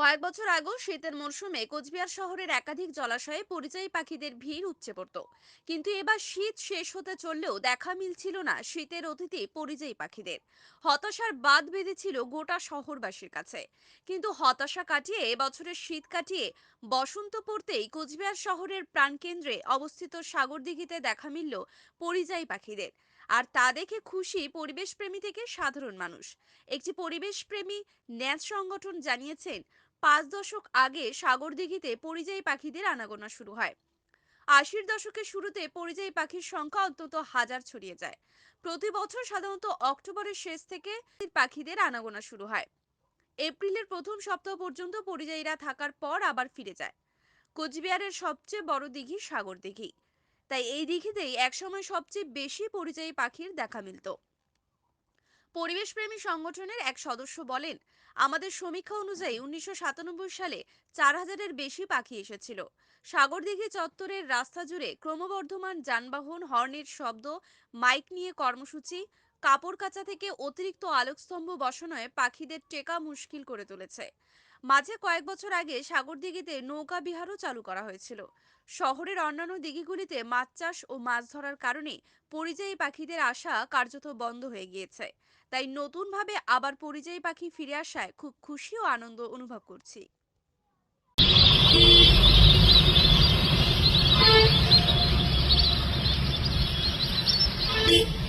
কয়েক বছর আগেও শীতের মরশুমে কোচবিহার শহরের একাধিক জলাশয়ে পরিযায়ী পাখিদের ভিড় উপচে পড়ত। কিন্তু এবার শীত শেষ হতে চললেও দেখা মিলছিল না শীতের অতিথি পরিযায়ী পাখিদের। হতাশার বাদ বেঁধেছিল গোটা শহরবাসীর কাছে। কিন্তু হতাশা কাটিয়ে এবছরের শীত কাটিয়ে বসন্ত পড়তেই কোচবিহার শহরের প্রাণকেন্দ্রে অবস্থিত সাগরদিঘিতে দেখা মিলল পরিযায়ী পাখিদের। আর তা দেখে খুশি পরিবেশপ্রেমী থেকে সাধারণ মানুষ। একটি পরিবেশপ্রেমী ন্যাচ সংগঠন জানিয়েছেন পাঁচ দশক আগে সাগরদিঘিতে পরিযায়ী পাখিদের আনাগোনা শুরু হয়। আশির দশকের শুরুতে পরিযায়ী পাখির সংখ্যা অন্তত হাজার ছড়িয়ে যায়। প্রতি বছর সাধারণত অক্টোবরের শেষ থেকে পাখিদের আনাগোনা শুরু হয়। এপ্রিলের প্রথম সপ্তাহ পর্যন্ত পরিযায়ীরা থাকার পর আবার ফিরে যায়। কোচবিহারের সবচেয়ে বড় দিঘি সাগর দিঘি। তাই এই দিঘিতেই একসময় সবচেয়ে বেশি পরিযায়ী পাখির দেখা মিলত। পরিবেশপ্রেমী সংগঠনের এক সদস্য বলেন, আমাদের সমীক্ষা অনুযায়ী উনিশশো সাতানব্বই সালে চার হাজারের বেশি পাখি এসেছিল। সাগরদিঘি চত্বরের রাস্তা জুড়ে ক্রমবর্ধমান যানবাহন, হর্নের শব্দ, মাইক নিয়ে কর্মসূচি, কাপড় কাচা থেকে অতিরিক্ত আলোকস্তম্ভ বসানোয় পাখিদের টেকা মুশকিল করে তুলেছে। মাঝে কয়েক বছর আগে সাগরদিঘিতে নৌকা বিহারও চালু করা হয়েছিল শহরের অন্যান্য দিঘিগুলিতে মাছ চাষ ও মাছ ধরার কারণে পরিযায়ী পাখিদের আসা কার্যত বন্ধ হয়ে গিয়েছে তাই নতুনভাবে আবার পরিযায়ী পাখি ফিরে আসায় খুব খুশি ও আনন্দ অনুভব করছি Beep.